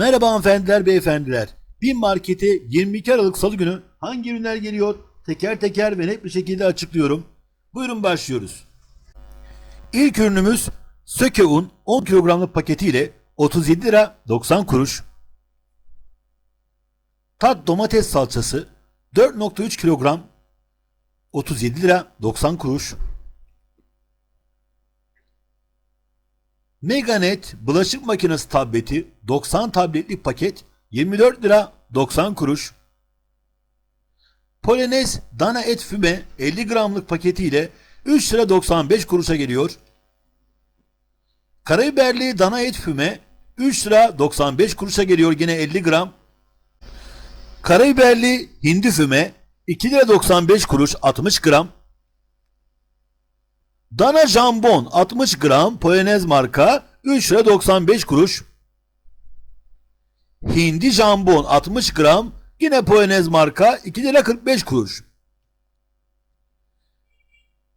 Merhaba hanımefendiler, beyefendiler. Bin Market'e 22 Aralık Salı günü hangi ürünler geliyor? Teker teker ve net bir şekilde açıklıyorum. Buyurun başlıyoruz. İlk ürünümüz Söke un 10 kilogramlık paketiyle 37 lira 90 kuruş. Tat domates salçası 4.3 kilogram 37 lira 90 kuruş. Meganet bulaşık makinesi tableti 90 tabletlik paket 24 lira 90 kuruş. Polonez dana et füme 50 gramlık paketiyle 3 lira 95 kuruşa geliyor. Karabiberli dana et füme 3 lira 95 kuruşa geliyor yine 50 gram. Karabiberli hindi füme 2 lira 95 kuruş 60 gram. Dana jambon 60 gram Polonez marka 3 lira 95 kuruş. Hindi jambon 60 gram yine Polonez marka 2 lira 45 kuruş.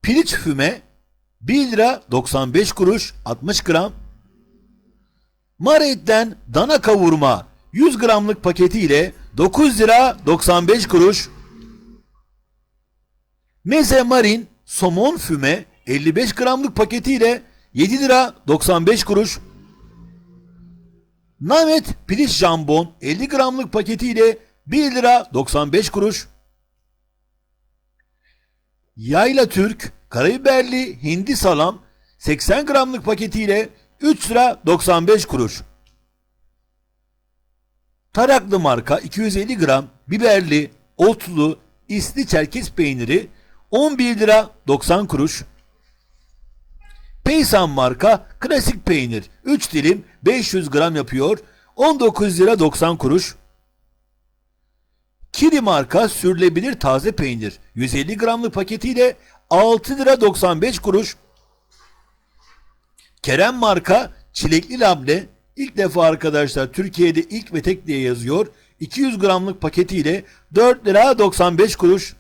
Piliç füme 1 lira 95 kuruş 60 gram. Maret'ten dana kavurma 100 gramlık paketiyle 9 lira 95 kuruş. Meze marin somon füme 55 gramlık paketiyle 7 lira 95 kuruş. Namet piliç jambon 50 gramlık paketiyle 1 lira 95 kuruş. Yayla Türk karabiberli hindi salam 80 gramlık paketiyle 3 lira 95 kuruş. Taraklı marka 250 gram biberli, otlu, isli çerkez peyniri 11 lira 90 kuruş. Peysan marka klasik peynir 3 dilim 500 gram yapıyor 19 lira 90 kuruş. Kiri marka sürülebilir taze peynir 150 gramlık paketiyle 6 lira 95 kuruş. Kerem marka çilekli labne ilk defa arkadaşlar Türkiye'de ilk ve tek diye yazıyor. 200 gramlık paketiyle 4 lira 95 kuruş.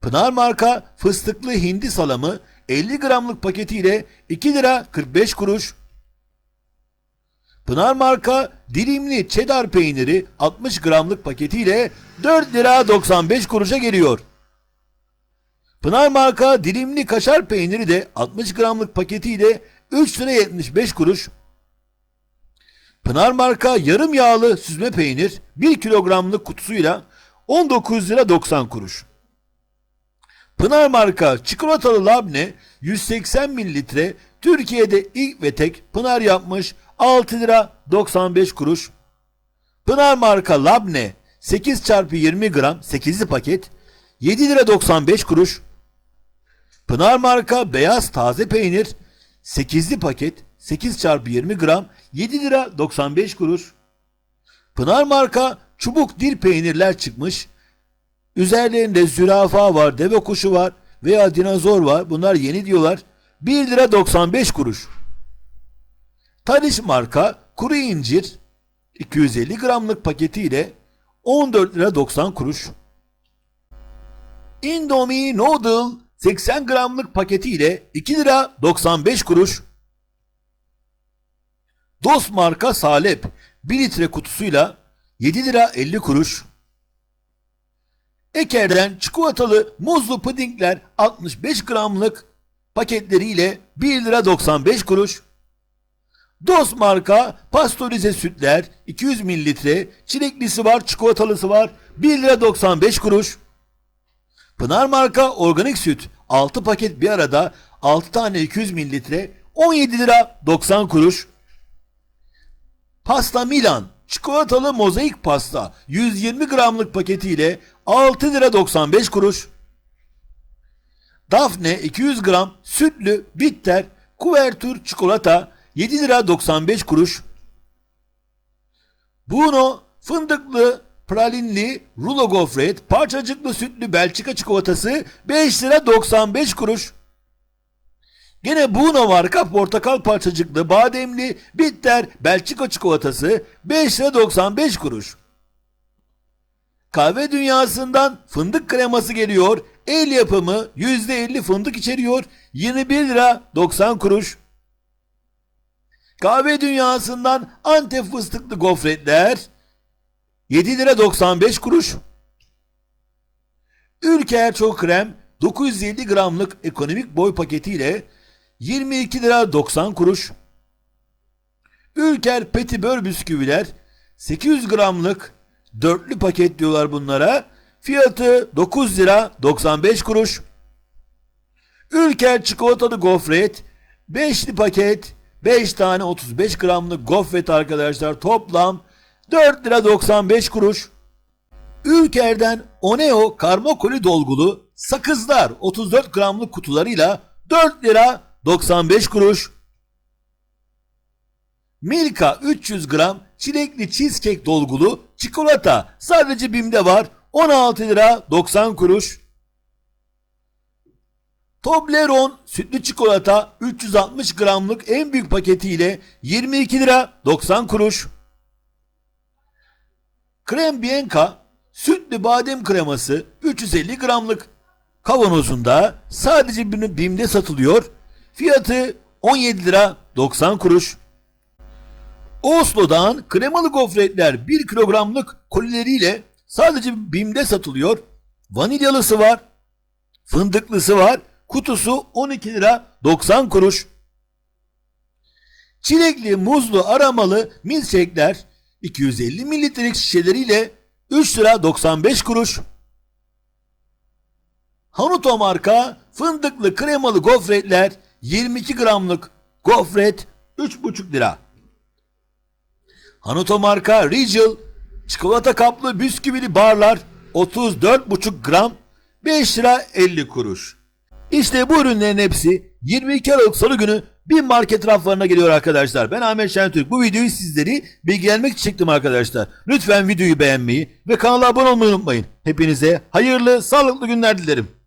Pınar marka fıstıklı hindi salamı 50 gramlık paketiyle 2 lira 45 kuruş. Pınar marka dilimli cheddar peyniri 60 gramlık paketiyle 4 lira 95 kuruşa geliyor. Pınar marka dilimli kaşar peyniri de 60 gramlık paketiyle 3 lira 75 kuruş. Pınar marka yarım yağlı süzme peynir 1 kilogramlık kutusuyla 19 lira 90 kuruş. Pınar marka çikolatalı labne 180 mililitre Türkiye'de ilk ve tek Pınar yapmış 6 lira 95 kuruş. Pınar marka labne 8 çarpı 20 gram 8'li paket 7 lira 95 kuruş. Pınar marka beyaz taze peynir 8'li paket 8 çarpı 20 gram 7 lira 95 kuruş. Pınar marka çubuk dil peynirler çıkmış. Üzerlerinde zürafa var, deve kuşu var veya dinozor var. Bunlar yeni diyorlar. 1 lira 95 kuruş. Taliş marka kuru incir 250 gramlık paketiyle 14 lira 90 kuruş. Indomie Noodle 80 gramlık paketiyle 2 lira 95 kuruş. Dost marka Salep 1 litre kutusuyla 7 lira 50 kuruş. Eker'den çikolatalı muzlu pudingler 65 gramlık paketleriyle 1 lira 95 kuruş. Dost marka pastörize sütler 200 mililitre çileklisi var çikolatalısı var 1 lira 95 kuruş. Pınar marka organik süt 6 paket bir arada 6 tane 200 mililitre 17 lira 90 kuruş. Pasta Milan çikolatalı mozaik pasta 120 gramlık paketiyle 6 lira 95 kuruş. Dafne 200 gram sütlü bitter kuvertür çikolata 7 lira 95 kuruş. Bruno fındıklı pralinli rulo gofret parçacıklı sütlü Belçika çikolatası 5 lira 95 kuruş. Gene Bruno marka portakal parçacıklı bademli bitter Belçika çikolatası 5 lira 95 kuruş. Kahve dünyasından fındık kreması geliyor. El yapımı %50 fındık içeriyor. 21 lira 90 kuruş. Kahve dünyasından Antep fıstıklı gofretler 7 lira 95 kuruş. Ülker Çok Krem 950 gramlık ekonomik boy paketiyle 22 lira 90 kuruş. Ülker Petibör bisküviler 800 gramlık dörtlü paket diyorlar bunlara. Fiyatı 9 lira 95 kuruş. Ülker çikolatalı gofret 5'li paket 5 tane 35 gramlık gofret arkadaşlar toplam 4 lira 95 kuruş. Ülker'den Oneo karma dolgulu sakızlar 34 gramlık kutularıyla 4 lira 95 kuruş. Milka 300 gram çilekli cheesecake dolgulu çikolata sadece BİM'de var 16 lira 90 kuruş. Toblerone sütlü çikolata 360 gramlık en büyük paketiyle 22 lira 90 kuruş. Krem Bianca sütlü badem kreması 350 gramlık kavanozunda sadece BİM'de satılıyor. Fiyatı 17 lira 90 kuruş. Oslo'dan kremalı gofretler 1 kilogramlık kolileriyle sadece BİM'de satılıyor. Vanilyalısı var, fındıklısı var. Kutusu 12 lira 90 kuruş. Çilekli, muzlu, aramalı milkshake'ler 250 mililitrelik şişeleriyle 3 lira 95 kuruş. Hanuto marka fındıklı kremalı gofretler 22 gramlık gofret 3,5 lira. Hanuto marka Regal çikolata kaplı bisküvili barlar 34,5 gram 5 lira 50 kuruş. İşte bu ürünlerin hepsi 22 Aralık Salı günü bir market raflarına geliyor arkadaşlar. Ben Ahmet Şentürk. Bu videoyu sizleri bilgilenmek için çektim arkadaşlar. Lütfen videoyu beğenmeyi ve kanala abone olmayı unutmayın. Hepinize hayırlı, sağlıklı günler dilerim.